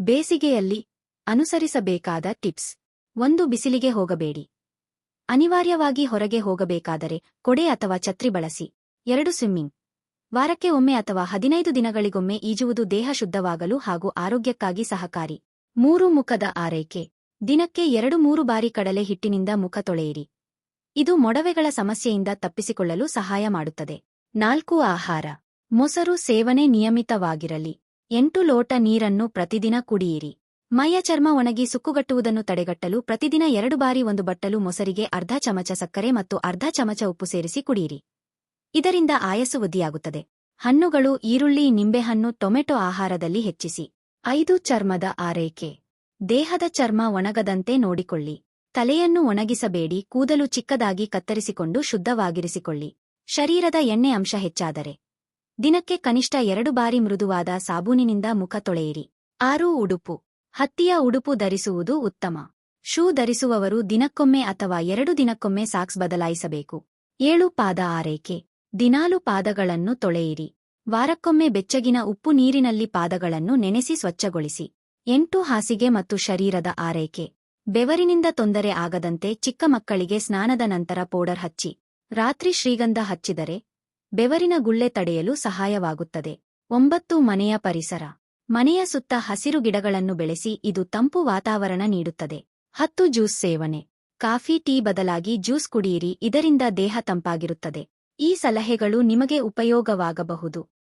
ಬೇಸಿಗೆಯಲ್ಲಿ ಅನುಸರಿಸಬೇಕಾದ ಟಿಪ್ಸ್. ಒಂದು, ಬಿಸಿಲಿಗೆ ಹೋಗಬೇಡಿ. ಅನಿವಾರ್ಯವಾಗಿ ಹೊರಗೆ ಹೋಗಬೇಕಾದರೆ ಕೊಡೆ ಅಥವಾ ಛತ್ರಿ ಬಳಸಿ. ಎರಡು, ಸ್ವಿಮ್ಮಿಂಗ್. ವಾರಕ್ಕೆ ಒಮ್ಮೆ ಅಥವಾ ಹದಿನೈದು ದಿನಗಳಿಗೊಮ್ಮೆ ಈಜುವುದು ದೇಹ ಶುದ್ಧವಾಗಲು ಹಾಗೂ ಆರೋಗ್ಯಕ್ಕಾಗಿ ಸಹಕಾರಿ. ಮೂರು, ಮುಖದ ಆರೈಕೆ. ದಿನಕ್ಕೆ ಎರಡು, ಮೂರು ಬಾರಿ ಕಡಲೆ ಹಿಟ್ಟಿನಿಂದ ಮುಖ ತೊಳೆಯಿರಿ. ಇದು ಮೊಡವೆಗಳ ಸಮಸ್ಯೆಯಿಂದ ತಪ್ಪಿಸಿಕೊಳ್ಳಲು ಸಹಾಯ ಮಾಡುತ್ತದೆ. ನಾಲ್ಕು, ಆಹಾರ. ಮೊಸರು ಸೇವನೆ ನಿಯಮಿತವಾಗಿರಲಿ. ಎಂಟು ಲೋಟ ನೀರನ್ನು ಪ್ರತಿದಿನ ಕುಡಿಯಿರಿ. ಮೈಯ ಚರ್ಮ ಒಣಗಿ ಸುಕ್ಕುಗಟ್ಟುವುದನ್ನು ತಡೆಗಟ್ಟಲು ಪ್ರತಿದಿನ ಎರಡು ಬಾರಿ ಒಂದು ಬಟ್ಟಲು ಮೊಸರಿಗೆ ಅರ್ಧ ಚಮಚ ಸಕ್ಕರೆ ಮತ್ತು ಅರ್ಧ ಚಮಚ ಉಪ್ಪು ಸೇರಿಸಿ ಕುಡಿಯಿರಿ. ಇದರಿಂದ ಆಯಸ್ಸು ವೃದ್ಧಿಯಾಗುತ್ತದೆ. ಹಣ್ಣುಗಳು, ಈರುಳ್ಳಿ, ನಿಂಬೆಹಣ್ಣು, ಟೊಮೆಟೊ ಆಹಾರದಲ್ಲಿ ಹೆಚ್ಚಿಸಿ. ಐದು ಚರ್ಮದ ಆರೈಕೆ. ದೇಹದ ಚರ್ಮ ಒಣಗದಂತೆ ನೋಡಿಕೊಳ್ಳಿ. ತಲೆಯನ್ನು ಒಣಗಿಸಬೇಡಿ, ಕೂದಲು ಚಿಕ್ಕದಾಗಿ ಕತ್ತರಿಸಿಕೊಂಡು ಶುದ್ಧವಾಗಿರಿಸಿಕೊಳ್ಳಿ. ಶರೀರದ ಎಣ್ಣೆ ಅಂಶ ಹೆಚ್ಚಾದರೆ. ದಿನಕ್ಕೆ ಕನಿಷ್ಠ ಎರಡು ಬಾರಿ ಮೃದುವಾದ ಸಾಬೂನಿನಿಂದ ಮುಖ ತೊಳೆಯಿರಿ. ಆರು ಉಡುಪು. ಹತ್ತಿಯ ಉಡುಪು ಧರಿಸುವುದು ಉತ್ತಮ. ಶೂ ಧರಿಸುವವರು ದಿನಕ್ಕೊಮ್ಮೆ ಅಥವಾ ಎರಡು ದಿನಕ್ಕೊಮ್ಮೆ ಸಾಕ್ಸ್ ಬದಲಾಯಿಸಬೇಕು. ಏಳು ಪಾದ ಆರೈಕೆ. ದಿನಾಲು ಪಾದಗಳನ್ನು ತೊಳೆಯಿರಿ. ವಾರಕ್ಕೊಮ್ಮೆ ಬೆಚ್ಚಗಿನ ಉಪ್ಪು ನೀರಿನಲ್ಲಿ ಪಾದಗಳನ್ನು ನೆನೆಸಿ ಸ್ವಚ್ಛಗೊಳಿಸಿ. ಎಂಟು ಹಾಸಿಗೆ ಮತ್ತು ಶರೀರದ ಆರೈಕೆ. ಬೆವರಿನಿಂದ ತೊಂದರೆ ಆಗದಂತೆ ಚಿಕ್ಕ ಮಕ್ಕಳಿಗೆ ಸ್ನಾನದ ನಂತರ ಪೌಡರ್ ಹಚ್ಚಿ. ರಾತ್ರಿ ಶ್ರೀಗಂಧ ಹಚ್ಚಿದರೆ ಬೆವರಿನ ಗುಳ್ಳೆ ತಡೆಯಲು ಸಹಾಯವಾಗುತ್ತದೆ. ಒಂಬತ್ತು ಮನೆಯ ಪರಿಸರ. ಮನೆಯ ಸುತ್ತ ಹಸಿರು ಗಿಡಗಳನ್ನು ಬೆಳೆಸಿ ಇದು ತಂಪು ವಾತಾವರಣ ನೀಡುತ್ತದೆ. ಹತ್ತು ಜ್ಯೂಸ್ ಸೇವನೆ. ಕಾಫಿ, ಟೀ ಬದಲಾಗಿ ಜ್ಯೂಸ್ ಕುಡಿಯಿರಿ, ಇದರಿಂದ ದೇಹ ತಂಪಾಗಿರುತ್ತದೆ. ಈ ಸಲಹೆಗಳು ನಿಮಗೆ ಉಪಯೋಗವಾಗಬಹುದು.